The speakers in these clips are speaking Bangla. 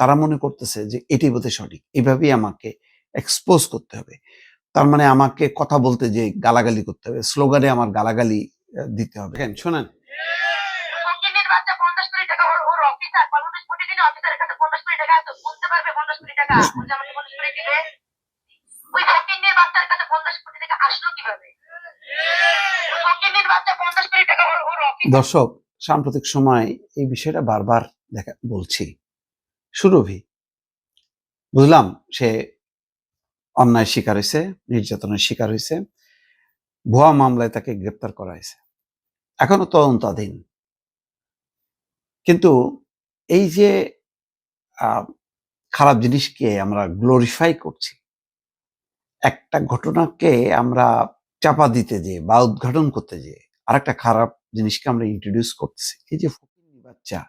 তারা মনে করতেছে যে এটি বোধহয় সঠিক। এভাবেই আমাকে এক্সপোজ করতে হবে। তার মানে আমাকে কথা বলতে যে গালাগালি করতে হবে স্লোগানে আমার গালাগালি দিতে হবে। হ্যাঁ শোনেন। ফকিনের বাচ্চা পঞ্চাশ কোটি টাকা ওর ওর অফিসার বাংলাদেশ প্রতিদিন অফিসারের কাছে পঞ্চাশ কোটি টাকা আছে। বলতে পারবে পঞ্চাশ কোটি টাকা? ও যে আমাকে পঞ্চাশ কোটি দিবে ওই ফকিনের বাচ্চার কাছে পঞ্চাশ কোটি টাকা আসলো কীভাবে? ওই ফকিনের বাচ্চা পঞ্চাশ কোটি টাকা ওর ওর অফিসার দর্শক সাম্প্রতিক সময় এই বিষয়টা বারবার দেখা, বলছি। সুরভি, বুঝলাম সে অন্যায় শিকার হয়েছে, নির্যাতনের শিকার হয়েছে, ভুয়া মামলায় তাকে গ্রেপ্তার করা হয়েছে। এখনও তদন্তাধীন। কিন্তু এই যে খারাপ জিনিসকে আমরা গ্লোরিফাই করছি, একটা ঘটনাকে আমরা চাপা দিতে যে বা উদ্ঘাটন করতে যে আরেকটা খারাপ জিনিসকে আমরা ইন্ট্রোডিউস করতেছি। এই যে বাচ্চা,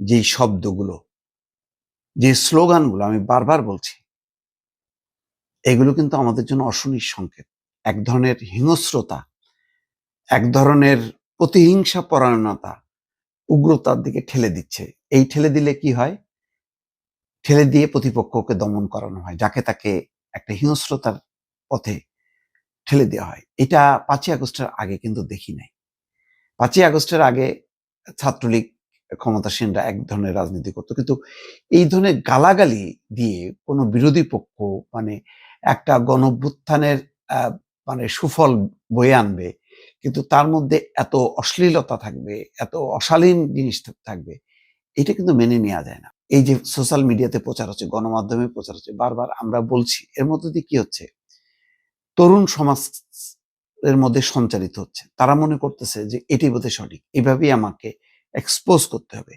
যেই শব্দগুলো যে স্লোগানগুলো আমি বারবার বলছি, এগুলো কিন্তু আমাদের জন্য অশনির সংকেত। এক ধরনের হিংস্রতা, এক ধরনের প্রতিহিংসা পরায়ণতা উগ্রতার দিকে ঠেলে দিচ্ছে। এই ঠেলে দিলে কি হয়? ঠেলে দিয়ে প্রতিপক্ষকে দমন করানো হয়, যাকে তাকে একটা হিংস্রতার পথে ঠেলে দেওয়া হয়। এটা পাঁচই আগস্টের আগে কিন্তু দেখি নাই। পাঁচই আগস্টের আগে ছাত্রলীগ ক্ষমতাসীনরা এক ধরনের রাজনীতি করতো। কিন্তু এই ধরনের গালাগালি দিয়ে কোনো বিরোধী পক্ষ মানে একটা গণভ্যুত্থানের মানে সুফল বয়ে আনবে, কিন্তু তার মধ্যে এত অশ্লীলতা থাকবে, এত অশালীন জিনিস থাকবে, এটা কিন্তু মেনে নেওয়া যায় না। এই যে সোশ্যাল মিডিয়াতে প্রচার হচ্ছে, গণমাধ্যমে প্রচার হচ্ছে, বারবার আমরা বলছি, এর মধ্যে দিয়ে কি হচ্ছে? তরুণ সমাজ এর মধ্যে সঞ্চারিত হচ্ছে। তারা মনে করতেছে যে এটি বোধহয় সঠিক। এভাবেই আমাকে এক্সপোজ করতে হবে।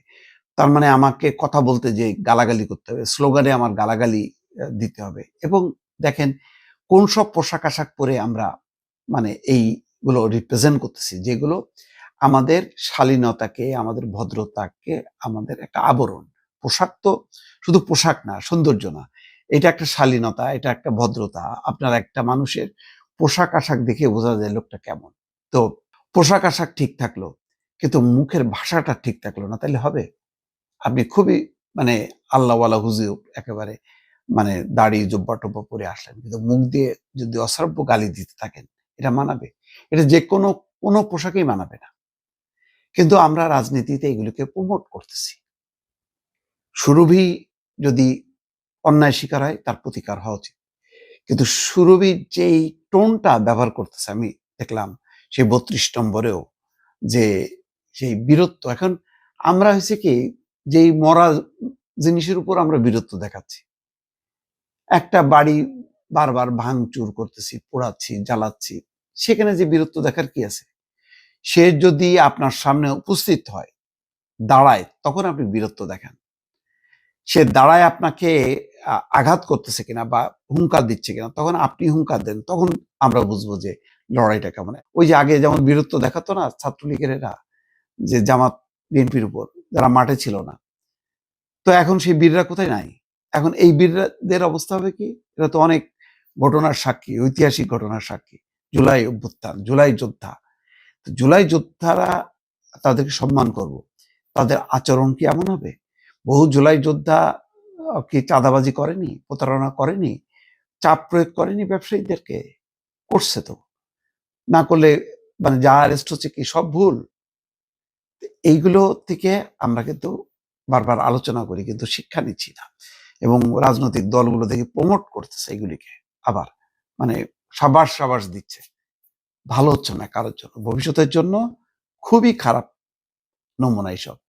তার মানে আমাকে কথা বলতে যে গালাগালি করতে হবে, স্লোগানে আমার গালাগালি দিতে হবে। এবং দেখেন কোন সব পোশাক আশাক পরে আমরা মানে এইগুলো রিপ্রেজেন্ট করতেছি, যেগুলো আমাদের শালীনতাকে, আমাদের ভদ্রতাকে, আমাদের একটা আবরণ। পোশাক তো শুধু পোশাক না, সৌন্দর্য না। এটা একটা শালীনতা, এটা একটা ভদ্রতা। আপনার একটা মানুষের পোশাক আশাক দেখে বোঝা যায় লোকটা কেমন। তো পোশাক আশাক ঠিক থাকল, কিন্তু মুখের ভাষাটা ঠিক থাকল না তাহলে হবে? আপনি খুবই মানে আল্লাহওয়ালা হুজুর একেবারে মানে দাড়ি জব্বা টব্বা পরে আসলেন, কিন্তু মুখ দিয়ে যদি অশ্রাব্য গালি দিতে থাকেন, এটা মানাবে? এটা যে কোনো কোনো পোশাকেই মানাবে না। কিন্তু আমরা রাজনীতিতে এগুলোকে প্রমোট করতেছি। সুরভি যদি অন্যায় শিকার হয়, তার প্রতিকার হওয়া উচিত। কিন্তু সুরভির যেই টোনটা ব্যবহার করতেছে, আমি দেখলাম সেই বত্রিশ নম্বরেও যে সেই বীরত্ব। এখন আমরা হয়েছে কি, যেই মরা জিনিসের উপর আমরা বীরত্ব দেখাচ্ছি। একটা বাড়ি বারবার ভাঙচুর করতেছি, পোড়াচ্ছি, জ্বালাচ্ছি, সেখানে যে বীরত্ব দেখার কি আছে? সে যদি আপনার সামনে উপস্থিত হয়, দাঁড়ায়, তখন আপনি বীরত্ব দেখান। সে দাঁড়ায় আপনাকে আঘাত করতেছে কিনা বা হুঙ্কার দিচ্ছে কিনা, তখন আপনি হুঙ্কার দেন, তখন আমরা বুঝব যে লড়াইটা কেমন। ওই যে আগে যেমন বীরত্ব দেখাতো না ছাত্রলীগের এরা, যে জামাত বিএনপির উপর, যারা মাঠে ছিল না। তো এখন সেই বীররা কোথায় নাই? এখন এই বীরদের অবস্থা হবে কি? এটা তো অনেক ঘটনার সাক্ষী, ঐতিহাসিক ঘটনার সাক্ষী। জুলাই অভ্যুত্থান, জুলাই যোদ্ধা। জুলাই যোদ্ধারা তাদেরকে সম্মান করব। তাদের আচরণ কি এমন হবে? বহু জুলাই যোদ্ধা কি চাঁদাবাজি করেনি, প্রতারণা করেনি, চাপ প্রয়োগ করেনি ব্যবসায়ীদেরকে? করছে তো। না করলে মানে যা অ্যারেস্ট হচ্ছে কি সব ভুল? এইগুলো থেকে আমরা কিন্তু বারবার আলোচনা করি, কিন্তু শিক্ষা নিচ্ছি না। এবং রাজনৈতিক দলগুলো দেখে প্রমোট করতেছে এগুলিকে আবার। মানে সাবাস সাবাস দিচ্ছে। ভালো হচ্ছে না কারোর জন্য। ভবিষ্যতের জন্য খুবই খারাপ নমুনা এইসব।